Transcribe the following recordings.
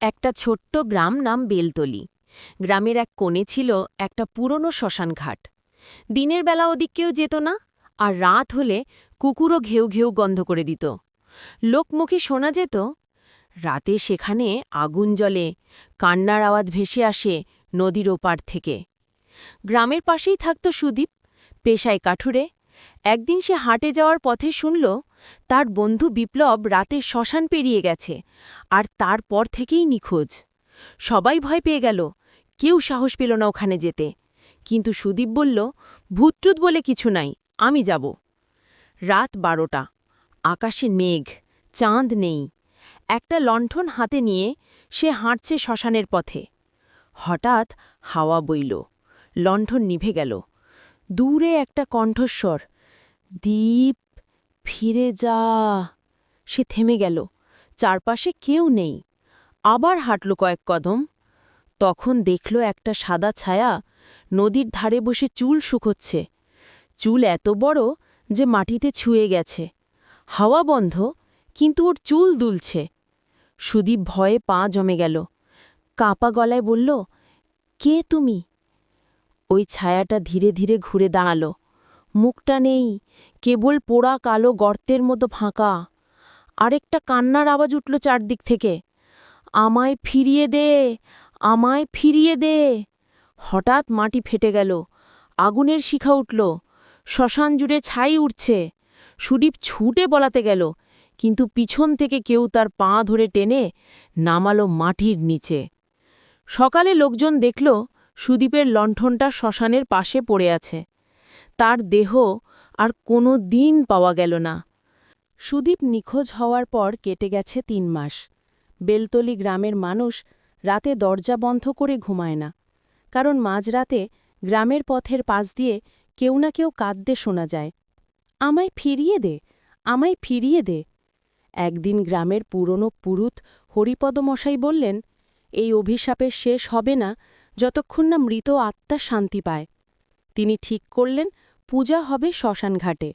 একটা ছোট্ট গ্রাম নাম বেলতলি। গ্রামের এক কোণে ছিল একটা পুরনো শ্মশানঘাট। দিনের বেলা ওদিক কেউ যেত না, আর রাত হলে কুকুরও ঘেউ ঘেউ গন্ধ করে দিত। লোকমুখে শোনা যেত, রাতে সেখানে আগুন জলে কান্নার আওয়াজ ভেসে আসে নদীর ওপার থেকে। গ্রামের পাশেই থাকত সুদীপ, পেশায় কাঠুরে। একদিন সে হাটে যাওয়ার পথে শুনল তার বন্ধু বিপ্লব রাতে শ্মশান পেরিয়ে গেছে, আর তারপর থেকেই নিখোঁজ। সবাই ভয় পেয়ে গেল, কেউ সাহস পেল না ওখানে যেতে। কিন্তু সুদীপ বলল, ভূতটুত বলে কিছু নাই, আমি যাব। রাত বারোটা, আকাশে মেঘ, চাঁদ নেই। একটা লণ্ঠন হাতে নিয়ে সে হাঁটছে শ্মশানের পথে। হঠাৎ হাওয়া বইল, লণ্ঠন নিভে গেল। দূরে একটা কণ্ঠস্বর, দীপ ফিরে যা। সে থেমে গেল। চারপাশে কেউ নেই। আবার হাঁটল কয়েক কদম। তখন দেখল একটা সাদা ছায়া নদীর ধারে বসে চুল শুকোচ্ছে। চুল এত বড় যে মাটিতে ছুঁয়ে গেছে। হাওয়া বন্ধ, কিন্তু ওর চুল দুলছে। সুদীপ ভয়ে পা জমে গেল। কাঁপা গলায় বলল, কে তুমি? ওই ছায়াটা ধীরে ধীরে ঘুরে দাঁড়াল। মুখটা নেই, কেবল পোড়া কালো গর্তের মতো ফাঁকা। আরেকটা কান্নার আওয়াজ উঠল চারদিক থেকে। আমায় ফিরিয়ে দে, আমায় ফিরিয়ে দে। হঠাৎ মাটি ফেটে গেল, আগুনের শিখা উঠল। শ্মশান জুড়ে ছাই উঠছে সুদীপ ছুটে বলাতে গেল, কিন্তু পিছন থেকে কেউ তার পা ধরে টেনে নামালো মাটির নিচে। সকালে লোকজন দেখল সুদীপের লণ্ঠনটা শ্মশানের পাশে পড়ে আছে। তার দেহ আর কোনো দিন পাওয়া গেল না। সুদীপ নিখোঁজ হওয়ার পর কেটে গেছে তিন মাস। বেলতলি গ্রামের মানুষ রাতে দরজা বন্ধ করে ঘুমায় না, কারণ মাঝরাতে গ্রামের পথের পাশ দিয়ে কেউ না কেউ কাঁদতে শোনা যায়। আমায় ফিরিয়ে দে, আমায় ফিরিয়ে দে। একদিন গ্রামের পুরনো পুরুত হরিপদমশাই বললেন, এই অভিশাপের শেষ হবে না যতক্ষণ না মৃত আত্মা শান্তি পায়। তিনি ঠিক করলেন পূজা হবে শ্মশানঘাটে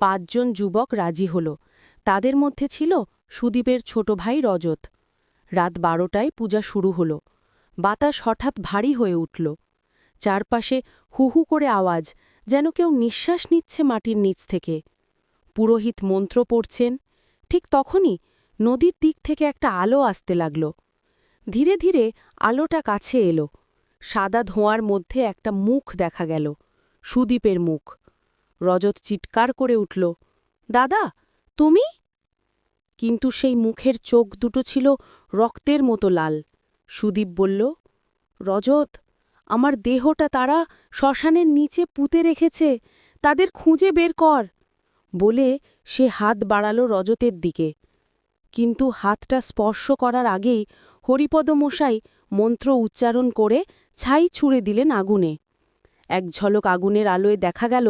পাঁচজন যুবক রাজি হল। তাদের মধ্যে ছিল সুদীপের ছোট ভাই রজত। রাত বারোটায় পূজা শুরু হল। বাতাস হঠাৎ ভারী হয়ে উঠল। চারপাশে হুহু করে আওয়াজ, যেন কেউ নিঃশ্বাস নিচ্ছে মাটির নিচ থেকে। পুরোহিত মন্ত্র পড়ছেন। ঠিক তখনই নদীর দিক থেকে একটা আলো আসতে লাগল। ধীরে ধীরে আলোটা কাছে এলো। সাদা ধোঁয়ার মধ্যে একটা মুখ দেখা গেল। সুদীপের মুখ। রজত চিৎকার করে উঠল, দাদা, তুমি? কিন্তু সেই মুখের চোখ দুটো ছিল রক্তের মতো লাল। সুদীপ বলল, রজত, আমার দেহটা তারা শ্মশানের নিচে পুঁতে রেখেছে, তাদের খুঁজে বের কর, বলে সে হাত বাড়াল রজতের দিকে। কিন্তু হাতটা স্পর্শ করার আগেই হরিপদ মশাই মন্ত্র উচ্চারণ করে ছাই ছুঁড়ে দিলেন আগুনে। এক ঝলক আগুনের আলোয় দেখা গেল,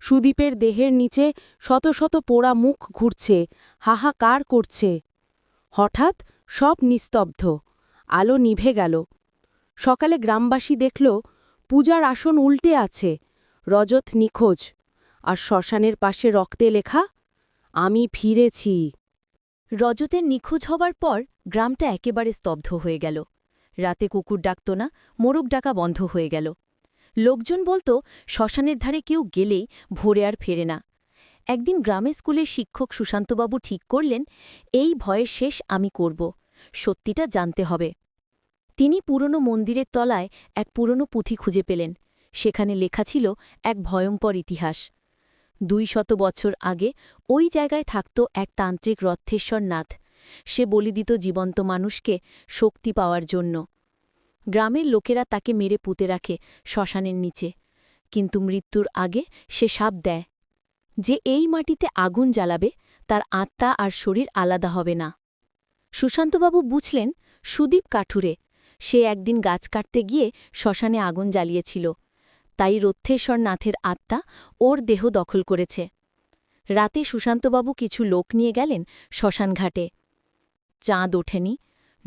সুদীপের দেহের নিচে শত শত পোড়া মুখ ঘুরছে, হাহাকার করছে। হঠাৎ সব নিস্তব্ধ, আলো নিভে গেল। সকালে গ্রামবাসী দেখল, পূজার আসন উল্টে আছে, রজত নিখোঁজ, আর শ্মশানের পাশে রক্তে লেখা, আমি ফিরেছি। রজতের নিখোঁজ হবার পর গ্রামটা একেবারে স্তব্ধ হয়ে গেল। রাতে কুকুর ডাকত না, মোরগ ডাকা বন্ধ হয়ে গেল। লোকজন বলতো, শ্মশানের ধারে কেউ গেলেই ভোরে আর ফেরে না। একদিন গ্রামে স্কুলের শিক্ষক সুশান্তবাবু ঠিক করলেন, এই ভয়ের শেষ আমি করব, সত্যিটা জানতে হবে। তিনি পুরনো মন্দিরের তলায় এক পুরনো পুঁথি খুঁজে পেলেন, সেখানে লেখা ছিল এক ভয়ঙ্কর ইতিহাস। দুই শত বছর আগে ওই জায়গায় থাকত এক তান্ত্রিক রথেশ্বর নাথ সে বলি দিত জীবন্ত মানুষকে শক্তি পাওয়ার জন্য। গ্রামের লোকেরা তাকে মেরে পুঁতে রাখে শ্মশানের নিচে। কিন্তু মৃত্যুর আগে সে সাপ দেয়। যে এই মাটিতে আগুন জ্বালাবে, তার আত্মা আর শরীর আলাদা হবে না। সুশান্তবাবু বুঝলেন, সুদীপ কাঠুরে, সে একদিন গাছ কাটতে গিয়ে শ্মশানে আগুন জ্বালিয়েছিল। তাই রথেশ্বর নাথের আত্মা ওর দেহ দখল করেছে। রাতে সুশান্তবাবু কিছু লোক নিয়ে গেলেন শ্মশানঘাটে। চাঁদ ওঠেনি,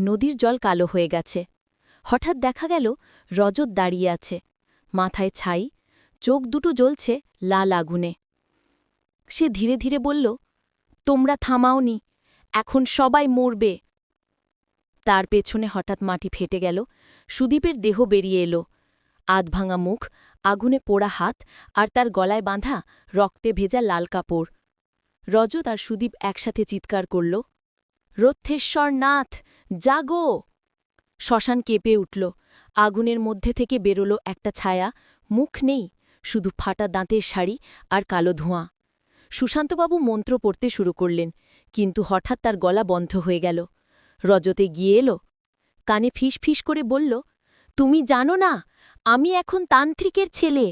নদীর জল কালো হয়ে গেছে। হঠাৎ দেখা গেল রজত দাঁড়িয়ে আছে। মাথায় ছাই, চোখ দুটো জ্বলছে লাল আগুনে। সে ধীরে ধীরে বলল, তোমরা থামাওনি, এখন সবাই মরবে। তার পেছনে হঠাৎ মাটি ফেটে গেল, সুদীপের দেহ বেরিয়ে এলো। আধভাঙা মুখ, আগুনে পোড়া হাত আর তার গলায় বাঁধা রক্তে ভেজা লাল কাপড়। রজত আর সুদীপ একসাথে চিৎকার করল রথেশ্বর নাথ জাগো! শ্মশান কেঁপে উঠল। আগুনের মধ্যে থেকে বেরোলো একটা ছায়া। মুখ নেই, শুধু ফাটা দাঁতের শাড়ি আর কালো ধোঁয়া। সুশান্তবাবু মন্ত্র পড়তে শুরু করলেন, কিন্তু হঠাৎ তার গলা বন্ধ হয়ে গেল। রজতে গিয়ে এলো, কানে ফিস ফিস করে বলল, তুমি জানো না, আমি এখন তান্ত্রিকের ছেলে।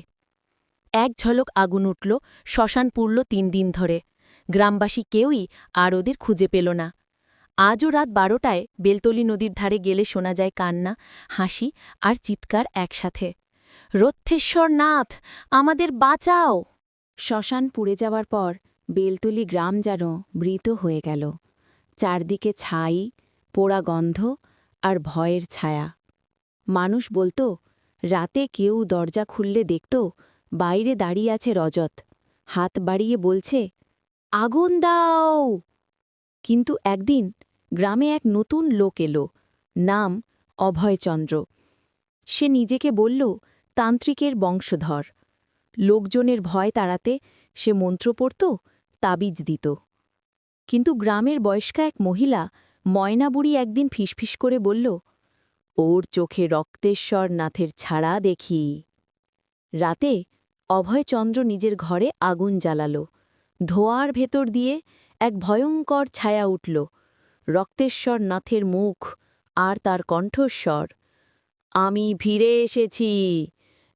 এক ঝলক আগুন উঠল, শ্মশান পুড়ল তিন দিন ধরে। গ্রামবাসী কেউই আর ওদের খুঁজে পেল না। আজও রাত বারোটায় বেলতলি নদীর ধারে গেলে শোনা যায় কান্না, হাসি আর চিৎকার একসাথে। রথেশ্বর নাথ, আমাদের বাঁচাও! শ্মশান পুড়ে যাওয়ার পর বেলতলি গ্রাম যেন মৃত হয়ে গেল। চারদিকে ছাই, পোড়া গন্ধ আর ভয়ের ছায়া। মানুষ বলতো, রাতে কেউ দরজা খুললে দেখত বাইরে দাঁড়িয়ে আছে রজত। হাত বাড়িয়ে বলছে, আগুন দাও! কিন্তু একদিন গ্রামে এক নতুন লোক এলো, নাম অভয়চন্দ্র। সে নিজেকে বলল, তান্ত্রিকের বংশধর। লোকজনের ভয় তাড়াতে সে মন্ত্র পড়ত, তাবিজ দিত। কিন্তু গ্রামের বয়স্কা এক মহিলা ময়নাবুড়ি একদিন ফিসফিস করে বলল, ওর চোখে রক্তেশ্বর নাথের ছাড়া দেখি। রাতে অভয়চন্দ্র নিজের ঘরে আগুন জ্বালাল, ধোঁয়ার ভেতর দিয়ে এক ভয়ঙ্কর ছায়া উঠল রক্তেশ্বর নাথের মুখ আর তার কণ্ঠস্বর। আমি ফিরে এসেছি,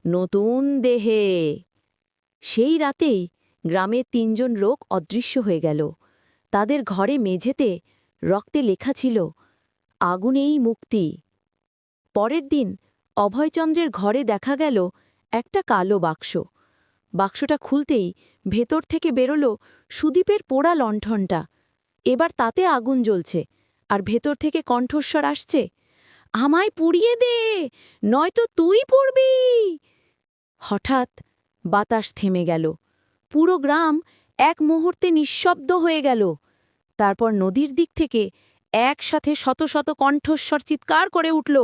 নতুন দেহে। সেই রাতেই গ্রামের তিনজন লোক অদৃশ্য হয়ে গেল। তাদের ঘরে মেঝেতে রক্তে লেখা ছিল, আগুনেই মুক্তি। পরের দিন অভয়চন্দ্রের ঘরে দেখা গেল একটা কালো বাক্স। বাক্সটা খুলতেই ভেতর থেকে বেরোল সুদীপের পোড়া লণ্ঠনটা। এবার তাতে আগুন জ্বলছে, আর ভেতর থেকে কণ্ঠস্বর আসছে, আমায় পুড়িয়ে দে, নয়তো তুই পড়বি! হঠাৎ বাতাস থেমে গেল, পুরো গ্রাম এক মুহূর্তে নিঃশব্দ হয়ে গেল, তারপর নদীর দিক থেকে একসাথে শত শত কণ্ঠস্বর চিৎকার করে উঠল,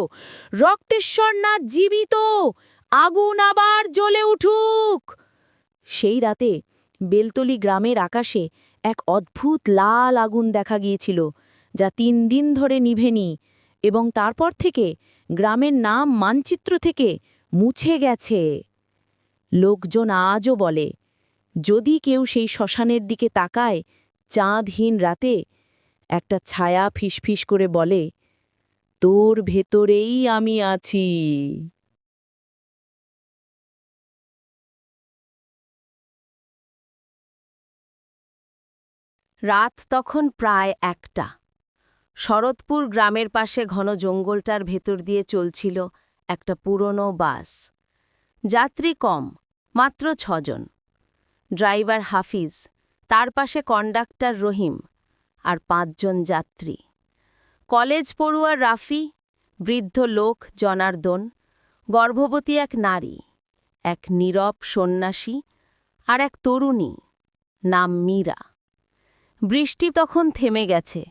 রক্তেশ্বর না জীবিত, আগুন আবার জ্বলে উঠুক! সেই রাতে বেলতলি গ্রামের আকাশে এক অদ্ভুত লাল আগুন দেখা গিয়েছিল, যা তিন দিন ধরে নিভেনি এবং তারপর থেকে গ্রামের নাম মানচিত্র থেকে মুছে গেছে। লোকজন আজও বলে, যদি কেউ সেই শ্মশানের দিকে তাকায়, চাঁদহীন রাতে একটা ছায়া ফিসফিস করে বলে, তোর ভেতরেই আমি আছি রাত তখন প্রায় একটা। শরৎপুর গ্রামের পাশে ঘন জঙ্গলটার ভেতর দিয়ে চলছিল একটা পুরনো বাস। যাত্রী কম, মাত্র ছজন। ড্রাইভার হাফিজ, তার পাশে কন্ডাক্টর রহিম আর পাঁচজন যাত্রী। কলেজ পড়ুয়ার রাফি, বৃদ্ধ লোক জনার্দন, গর্ভবতী এক নারী, এক নীরব সন্ন্যাসী আর এক তরুণী, নাম মীরা। বৃষ্টি তখন থেমে গেছে,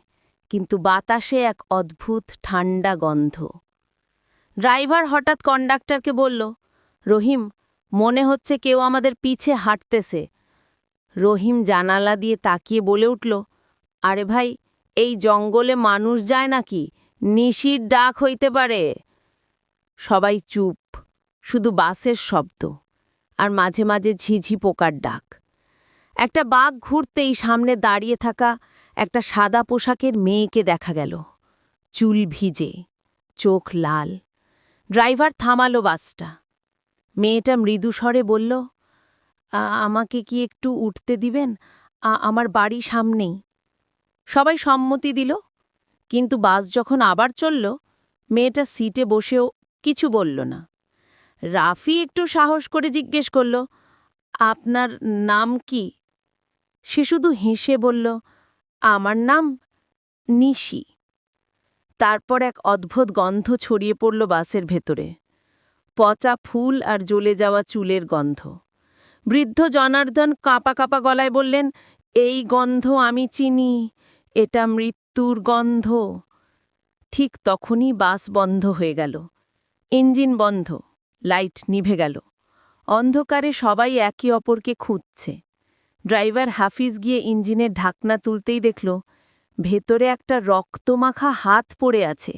কিন্তু বাতাসে এক অদ্ভুত ঠান্ডা গন্ধ। ড্রাইভার হঠাৎ কন্ডাক্টরকে বলল, রহিম, মনে হচ্ছে কেউ আমাদের পিছে হাঁটতেছে। রহিম জানালা দিয়ে তাকিয়ে বলে উঠল, আরে ভাই, এই জঙ্গলে মানুষ যায় নাকি? নিশির ডাক হইতে পারে। সবাই চুপ, শুধু বাসের শব্দ, আর মাঝে মাঝে ঝিঝি পোকার ডাক। একটা বাঘ ঘুরতেই সামনে দাঁড়িয়ে থাকা একটা সাদা পোশাকের মেয়েকে দেখা গেল। চুল ভিজে, চোখ লাল। ড্রাইভার থামালো বাসটা। মেয়েটা মৃদু স্বরে বলল আমাকে কি একটু উঠতে দিবেন? আমার বাড়ি সামনেই। সবাই সম্মতি দিল, কিন্তু বাস যখন আবার চলল, মেয়েটা সিটে বসেও কিছু বলল না। রাফি একটু সাহস করে জিজ্ঞেস করল, আপনার নাম কি? সে শুধু হেসে বলল, আমার নাম নিশি। তারপর এক অদ্ভুত গন্ধ ছড়িয়ে পড়ল বাসের ভেতরে। পচা ফুল আর জ্বলে যাওয়া চুলের গন্ধ। বৃদ্ধ জনার্দন কাঁপা কাঁপা গলায় বললেন, এই গন্ধ আমি চিনি, এটা মৃত্যুর গন্ধ। ঠিক তখনই বাস বন্ধ হয়ে গেল। ইঞ্জিন বন্ধ, লাইট নিভে গেল। অন্ধকারে সবাই একে অপরকে খুঁজছে। ড্রাইভার হাফিজ গিয়ে ইঞ্জিনের ঢাকনা তুলতেই দেখল, ভেতরে একটা রক্তমাখা হাত পড়ে আছে।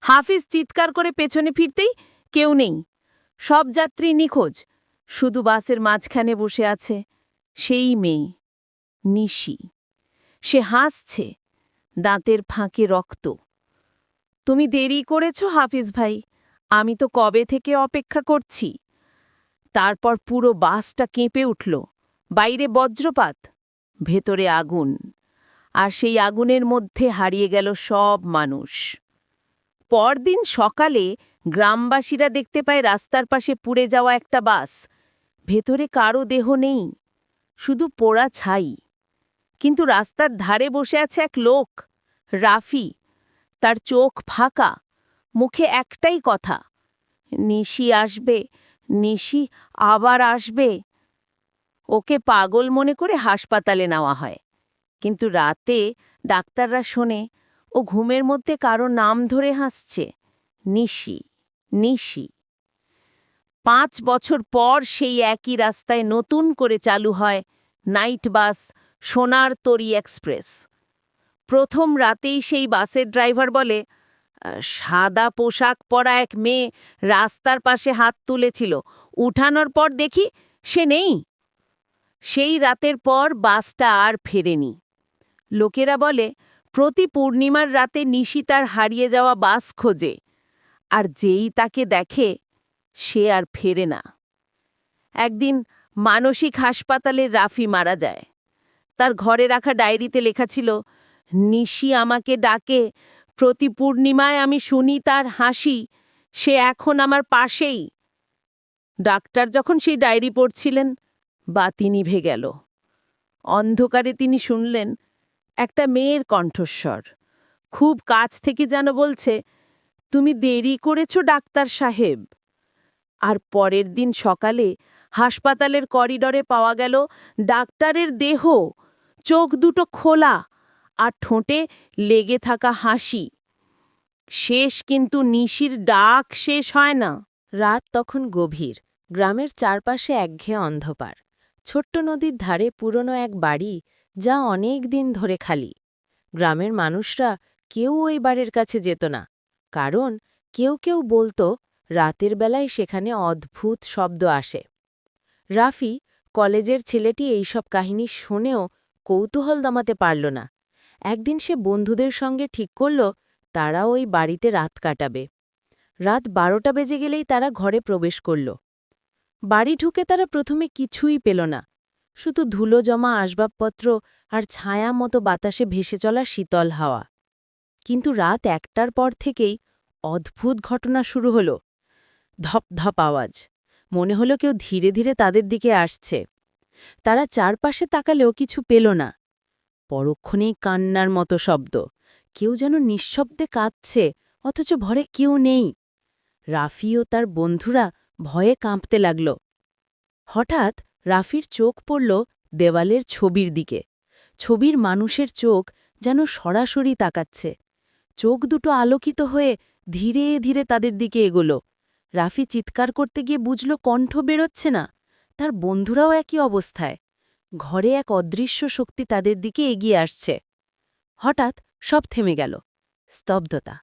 হাফিজ চিৎকার করে পেছনে ফিরতেই কেউ নেই। সব যাত্রী নিখোঁজ, শুধু বাসের মাঝখানে বসে আছে সেই মেয়ে, নিশি। সে হাসছে, দাঁতের ফাঁকে রক্ত। তুমি দেরি করেছ হাফিজ ভাই, আমি তো কবে থেকে অপেক্ষা করছি। তারপর পুরো বাসটা কেঁপে উঠল। বাইরে বজ্রপাত, ভেতরে আগুন, আর সেই আগুনের মধ্যে হারিয়ে গেল সব মানুষ। পরদিন সকালে গ্রামবাসীরা দেখতে পায় রাস্তার পাশে পুড়ে যাওয়া একটা বাস। ভেতরে কারও দেহ নেই, শুধু পোড়া ছাই। কিন্তু রাস্তার ধারে বসে আছে এক লোক, রাফি। তার চোখ ফাঁকা, মুখে একটাই কথা, নিশি আসবে, নিশি আবার আসবে। ওকে পাগল মনে করে হাসপাতালে নেওয়া হয়। কিন্তু রাতে ডাক্তাররা শোনে, ও ঘুমের মধ্যে কারও নাম ধরে হাসছে, নিশি নিশি। পাঁচ বছর পর সেই একই রাস্তায় নতুন করে চালু হয় নাইট বাস সোনার তরি এক্সপ্রেস। প্রথম রাতেই সেই বাসের ড্রাইভার বলে, সাদা পোশাক পরা এক মেয়ে রাস্তার পাশে হাত তুলেছিল। উঠানোর পর দেখি সে নেই। সেই রাতের পর বাসটা আর ফেরেনি। লোকেরা বলে, প্রতি পূর্ণিমার রাতে নিশি তার হারিয়ে যাওয়া বাস খোঁজে। আর যেই তাকে দেখে, সে আর ফেরে না। একদিন মানসিক হাসপাতালে রাফি মারা যায়। তার ঘরে রাখা ডায়েরিতে লেখা ছিল, নিশি আমাকে ডাকে, প্রতি পূর্ণিমায় আমি শুনি তার হাসি, সে এখন আমার পাশেই। ডাক্তার যখন সেই ডায়েরি পড়ছিলেন বাতি নিভে গেল অন্ধকারে তিনি শুনলেন একটা মেয়ের কণ্ঠস্বর। খুব কাছ থেকে যেন বলছে, তুমি দেরি করেছ, ডাক্তার সাহেব। আর পরের দিন সকালে হাসপাতালের করিডরে পাওয়া গেল ডাক্তারের দেহ। চোখ দুটো খোলা আর ঠোঁটে লেগে থাকা হাসি। শেষ কিন্তু নিশির ডাক শেষ হয় না। রাত তখন গভীর। গ্রামের চারপাশে একঘেয়ে অন্ধকার। ছোট্ট নদীর ধারে পুরনো এক বাড়ি যা অনেক দিন ধরে খালি। গ্রামের মানুষরা কেউ ওই বাড়ির কাছে যেত না, কারণ কেউ কেউ বলতো রাতের বেলায় সেখানে অদ্ভুত শব্দ আসে। রাফি কলেজের ছেলেটি এইসব কাহিনী শুনেও কৌতূহল দমাতে পারল না। একদিন সে বন্ধুদের সঙ্গে ঠিক করল, তারা ওই বাড়িতে রাত কাটাবে। রাত বারোটা বেজে গেলেই তারা ঘরে প্রবেশ করল। বাড়ি ঢুকে তারা প্রথমে কিছুই পেল না। শুধু ধুলো জমা আসবাবপত্র আর ছায়া মতো বাতাসে ভেসে চলা শীতল হাওয়া। কিন্তু রাত একটার পর থেকেই অদ্ভুত ঘটনা শুরু হল। ধপ ধপ আওয়াজ। মনে হলো কেউ ধীরে ধীরে তাদের দিকে আসছে। তারা চারপাশে তাকালেও কিছু পেল না। পরক্ষণেই কান্নার মতো শব্দ। কেউ যেন নিঃশব্দে কাঁদছে, অথচ ভরে কেউ নেই। রাফি ও তার বন্ধুরা ভয়ে কাঁপতে লাগল। হঠাৎ রাফির চোখ পড়ল দেওয়ালের ছবির দিকে। ছবির মানুষের চোখ যেন সরাসরি তাকাচ্ছে। চোখ দুটো আলোকিত হয়ে ধীরে ধীরে তাদের দিকে এগোল। রাফি চিৎকার করতে গিয়ে বুঝল কণ্ঠ বেরোচ্ছে না। তার বন্ধুরাও একই অবস্থায়। ঘরে এক অদৃশ্য শক্তি তাদের দিকে এগিয়ে আসছে। হঠাৎ সব থেমে গেল। স্তব্ধতা।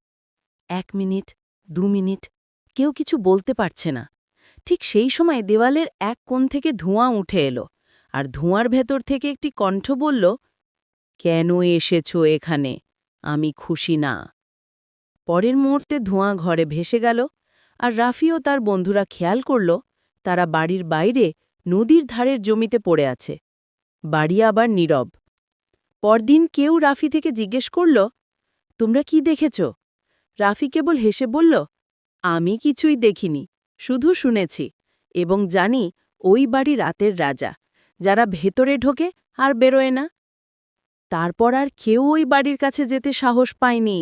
এক মিনিট, দু মিনিট, কেউ কিছু বলতে পারছে না। ঠিক সেই সময় দেওয়ালের এক কোণ থেকে ধোঁয়া উঠে এলো, আর ধোঁয়ার ভেতর থেকে একটি কণ্ঠ বলল, কেন এসেছ এখানে? আমি খুশি না। পরের মুহূর্তে ধোঁয়া ঘরে ভেসে গেল, আর রাফি ও তার বন্ধুরা খেয়াল করল, তারা বাড়ির বাইরে নদীর ধারের জমিতে পড়ে আছে। বাড়ি আবার নীরব। পরদিন কেউ রাফি থেকে জিজ্ঞেস করল, তোমরা কি দেখেছ? রাফি কেবল হেসে বলল, আমি কিছুই দেখিনি। শুধু শুনেছি এবং জানি ওই বাড়ি রাতের রাজা, যারা ভেতরে ঢোকে আর বেরোয় না। তারপর আর কেউ ওই বাড়ির কাছে যেতে সাহস পায়নি।